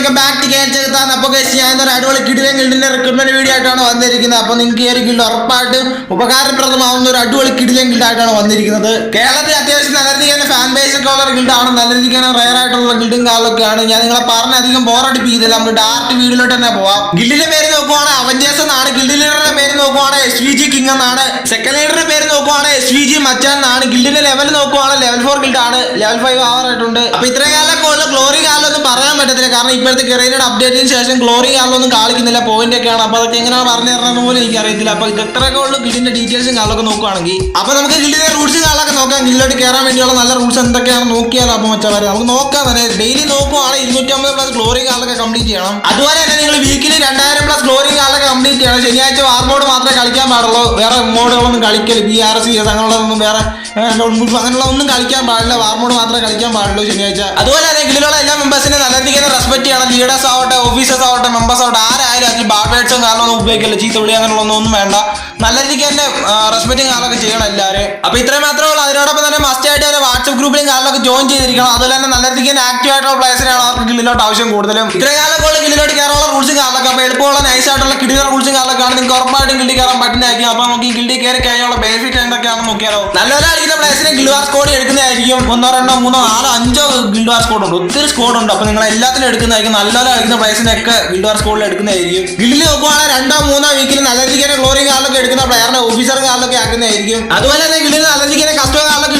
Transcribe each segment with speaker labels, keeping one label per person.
Speaker 1: Welcome back to കേട്ടാൻ അപ്പോൾ guys, ഞാൻ ഒരു അടിപൊളി കിടിലൻ ഗിൽഡിന്റെ റിക്രൂട്ട്മെന്റ് വീഡിയോ ആയിട്ടാണ് വന്നിരിക്കുന്നത്. അപ്പോൾ നിങ്ങൾക്ക് ഈ ഒരു ഗിൽഡ് ഉറപ്പായിട്ടും ഉപകാരപ്രദമാവുന്ന ഒരു അടിപൊളി കിടിലൻ ഗിൽഡായിട്ടാണ് വന്നിരിക്കുന്നത്. കേരളത്തിൽ അത്യാവശ്യം നല്ല രീതിക്ക് ഫാൻ ബേസ് ഒക്കെ ഉള്ള ഗിൽഡാണ് നല്ല രീതിക്ക് റയർ ആയിട്ടുള്ള ഗിൽഡും കാലൊക്കെയാണ് ഞാൻ നിങ്ങളെ പറഞ്ഞ അധികം ബോറടിപ്പിക്കുന്നില്ല നമുക്ക് ഡയറക്റ്റ് വീഡിയോയിലോട്ട് തന്നെ പോവാം. ഗിൽഡിന്റെ പേര് നോക്കുവാണെങ്കിൽ അവഞ്ചേഴ്സ് എന്നാണ്. Guild S V G king എന്നാണ് സെക്കൻഡ് ലീഡറിന്റെ പേര് നോക്കുവാണ് വി ജി മച്ചാൻ എന്നാണ്. ഗിൽഡിന്റെ ലെവൽ നോക്കുവാണ്. ലെവൽ ഫോർ ആണ്. ലെവൽ ഫൈവ് ആവാറായിട്ടുണ്ട്. അപ്പൊ ഇത്രയും കാലം ഗ്ലോറി കാലൊന്നും പറയാൻ പറ്റത്തില്ല. കാരണം ഇപ്പോഴത്തെ കെറിയയുടെ അപ്ഡേറ്റിന് ശേഷം ഗ്ലോറി കാലൊന്നും കാണിക്കുന്നില്ല. പോയിന്റ് ഒക്കെയാണ്. അപ്പൊ അതൊക്കെ എങ്ങനെയാണ് പറഞ്ഞു തരണം പോലും എനിക്ക് അറിയത്തില്ല. അപ്പൊ ഇത് എത്രയൊക്കെ ഉള്ളു ഗിൽഡിന്റെ ഡീറ്റെയിൽസും കാലൊക്കെ നോക്കുവാണെങ്കിൽ അപ്പൊ നമുക്ക് ഗിൽഡിന്റെ റൂൾസും കാലൊക്കെ നോക്കാം. ഗിൽഡിലോട്ട് കയറാൻ വേണ്ടിയുള്ള നല്ല റൂൾസ് എന്തൊക്കെയാണ് നോക്കിയാലോ അപ്പൊ മച്ചാൽ നമുക്ക് നോക്കാം. തന്നെ ഡെയിലി നോക്കുവാണെങ്കിൽ ഇരുന്നൂറ്റമ്പത് പ്ലസ് ഗ്ലോറി കാലൊക്കെ കംപ്ലീറ്റ് ചെയ്യണം. അതുപോലെ തന്നെ നിങ്ങൾ വീക്കിലി രണ്ടായിരം പ്ലസ് ഗ്ലോറി കാലൊക്കെ കംപ്ലീറ്റ് ചെയ്യണം ശനിയാഴ്ച മോഡ് മാത്രമേ കളിക്കാൻ പാടുള്ളൂ. വേറെ മോഡുകളൊന്നും കളിക്കൽ. ബി ആർ സി എസ് അങ്ങനെയുള്ളതൊന്നും വേറെ അങ്ങനെയുള്ള ഒന്നും കളിക്കാൻ പാടില്ല. വാർമോഡ് മാത്രമേ കളിക്കാൻ പാടുള്ളൂ ശനിയാഴ്ച. അതുപോലെ തന്നെ ഇതിലുള്ള എല്ലാ മെമ്പേഴ്സിനെ നല്ല രീതിക്ക് റെസ്പെക്ട് ചെയ്യണം. ലീഡേഴ്സ് ആവട്ടെ ഓഫീസേഴ്സ് ആവട്ടെ മെമ്പേഴ്സ് ആവട്ടെ ആരായാലും അതിൽ ബാഡ്വേഡ്സും കാരണമൊന്നും ഉപയോഗിക്കില്ല ചീത്ത വിളി ഒന്നും വേണ്ട. നല്ല രീതിക്ക് തന്നെ റെസ്പെക്റ്റും കാലമൊക്കെ ചെയ്യണം എല്ലാവരും അപ്പൊ ഇത്രയും മാത്രമേ ഉള്ളൂ. അതിനോടൊപ്പം ഗ്രൂപ്പിലും കാലിലൊക്കെ ജോയിൻ ചെയ്തിരിക്കണം. അതുപോലെ തന്നെ നല്ല രീതിക്ക് ആക്റ്റീവ് ആയിട്ടുള്ള പ്ലേസിനാണ് അവർക്ക് ഗില്ലിലോട്ട് ആവശ്യം കൂടുതലും. ഇത്രയും കാലൊക്കെ കിളിലോട്ട് കയറാനുള്ള റൂൾസും കാലൊക്കെ അപ്പൊ എളുപ്പമുള്ള നൈസ് ആയിട്ടുള്ള കിടില റൂൾസും കാലൊക്കെ ആണ്. നിങ്ങൾക്ക് ഉറപ്പായിട്ടും ഗിൽഡി കയറാൻ പറ്റുന്നതായിരിക്കും. അപ്പൊ നമുക്ക് ഈ ഗിൽഡി കയറി കഴിഞ്ഞുള്ള ബെനിഫിറ്റ് എന്തൊക്കെയാണെന്ന് നോക്കിയാലോ. നല്ലൊരു അടിക്കുന്ന പ്ലേസിനെ ഗിൽഡ് വാർ സ്കോഡ് എടുക്കുന്നതായിരിക്കും. ഒന്നോ രണ്ടോ മൂന്നോ നാലോ അഞ്ചോ ഗിൽഡ് വാർ സ്കോഡ് ഉണ്ട്. ഒത്തിരി സ്കോഡ് ഉണ്ട്. അപ്പൊ നിങ്ങൾ എല്ലാത്തിനും എടുക്കുന്നതായിരിക്കും. നല്ലൊരു അടിക്കുന്ന പ്ലേസിനൊക്കെ ഗിൽഡ് വാർ സ്കോഡിൽ എടുക്കുന്നതായിരിക്കും. ഗിൽഡിൽ നോക്കുവാണെങ്കിൽ രണ്ടോ മൂന്നോ വീക്കിൽ നല്ല രീതിക്ക് തന്നെ കാലൊക്കെ എടുക്കുന്ന പ്ലെയറിനെ ഓഫീസർ കാലൊക്കെ ആക്കുന്നതായിരിക്കും. അതുപോലെ തന്നെ ഗിൽഡിൽ നല്ല രീതിക്ക് കസ്റ്റമർ കാർഡൊക്കെ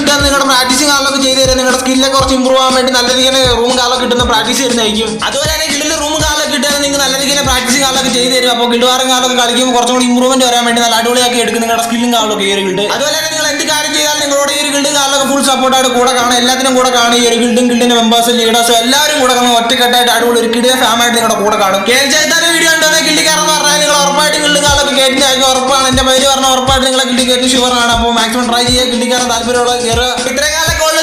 Speaker 1: നിങ്ങളുടെ സ്കില്ലൊക്കെ കുറച്ച് ഇമ്പ്രൂവ് ആവാൻ വേണ്ടി നല്ല രീതിയിൽ റൂം കാലം കിട്ടുന്ന പ്രാക്ടീസ് ചെയ്യുന്നതായിരിക്കും അതുപോലെ തന്നെ കിളിൽ റൂം കാലം കിട്ടുക നിങ്ങൾ നല്ല രീതിയിൽ പ്രാക്ടീസ് കാലൊക്കെ ചെയ്ത് തരും. അപ്പോൾ ഗിൽഡ് കാലൊക്കെ കളിക്കുമ്പോൾ കുറച്ചും കൂടി ഇമ്പ്രൂവ്മെന്റ് വരാൻ വേണ്ടി നല്ല അടിപൊളിയാക്കി എടുക്കും നിങ്ങളുടെ സ്കില്ലും കാലൊക്കെ ഈ ഒരു ഗിൽഡ് അതുപോലെ തന്നെ നിങ്ങൾ എന്ത് കാര്യം ചെയ്താലും നിങ്ങളുടെ ഈ ഒരു ഗിൽഡും കാലൊക്കെ ഫുൾ സപ്പോർട്ടായിട്ട് കൂടെ കാണും എല്ലാത്തിനും കൂടെ കാണും ഈ ഒരു ഗിൽഡും ഗിൽഡിന്റെ മെമ്പേഴ്സ് ലീഡേഴ്സും എല്ലാവരും കൂടെ കാണും ഒറ്റക്കെട്ടായിട്ട് അടിപൊളി ഒരു കിടിയ ഫാമായിട്ട് നിങ്ങളുടെ കൂടെ കാണും. കേൾച്ചാൽ വീഡിയോ ഉണ്ടോ ഗിൽഡ് കാരണം പറഞ്ഞാൽ നിങ്ങൾ ഉറപ്പായിട്ട് ഗിൽഡും കാലൊക്കെ കേട്ടിട്ടായിരിക്കും ഉറപ്പാണ്. എന്റെ പേര് പറഞ്ഞ ഉറപ്പായിട്ട് നിങ്ങളെ ഗിൽഡ് കയറ്റി ഷുവർ ആണ്. അപ്പോൾ മാക്സിമം ട്രൈ ചെയ്യുക. ഗിൽഡി കയറാൻ താല്പര്യമുള്ള കയറുക. ഇത്രയും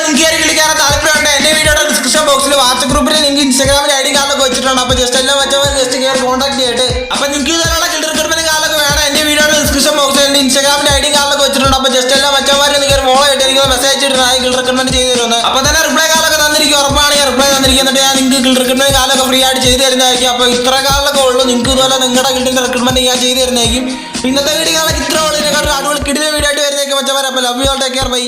Speaker 1: നിങ്ങൾക്ക് കയറി കളിക്കാൻ താല്പര്യമുണ്ട് എന്റെ വീഡിയോയുടെ ഡിസ്ക്രിപ്ഷൻ ബോക്സിൽ വാട്സ്ആപ്പ് ഗ്രൂപ്പിൽ ലിങ്ക് ഇൻസ്റ്റാഗ്രാമിൽ ഐ ഡി കാർഡൊക്കെ വെച്ചിട്ടുണ്ട്. അപ്പോൾ ജസ്റ്റ് എല്ലാം വെച്ചവർ ജസ്റ്റ് കയറി കോൺടാക്ട് ചെയ്തിട്ട്. അപ്പോൾ നിങ്ങൾക്ക് ഗിൽഡി റിക്രൂട്ട്മെന്റ് കാർഡൊക്കെ വേണം. എന്റെ വീഡിയോയുടെ ഡിസ്ക്രിപ്ഷൻ ബോക്സിൽ എന്റെ ഇൻസ്റ്റാഗ്രാമിൽ ഐ ഡി കാർഡൊക്കെ വെച്ചിട്ടുണ്ട്. അപ്പോൾ ജസ്റ്റ് എല്ലാം വെച്ചവർ നിങ്ങൾ ഫോളോ ആയിട്ട് എനിക്ക് മെസ്സേജ് ഇട്ടിട്ടാണ് ഗിൽഡ് റിക്രൂട്ട്മെന്റ് ചെയ്ത് തരുന്നത് അപ്പോൾ തന്നെ റിപ്ലൈ കാർഡൊക്കെ തന്നിരിക്കും. ഉറപ്പാണ് ഞാൻ റിപ്ലൈ തന്നിരിക്കും. എന്നിട്ട് ഞാൻ നിങ്ങൾക്ക് ഗിൽഡ് റിക്രൂട്ട്മെന്റ് കാർഡൊക്കെ ഫ്രീ ആയിട്ട് ചെയ്ത് തരുന്നതായിരിക്കും. അപ്പോൾ ഇത്ര കാലൊക്കെ ഉള്ളൂ നിങ്ങൾക്ക് ഇതുപോലെ നിങ്ങളുടെ ഗിൽഡിന്റെ റിക്രൂട്ട്മെന്റ് ഞാൻ ചെയ്ത് തരുന്നതായിരിക്കും. ഇന്നത്തെ വീഡിയോ ഇത്ര ഉള്ളൂ. ഇതിനെക്കാട്ടും അടിപൊളി കിടിലെ വീഡിയോ ആയിട്ട് വരുന്നതൊക്കെ വെച്ചവരെ അപ്പോൾ love you all take care bye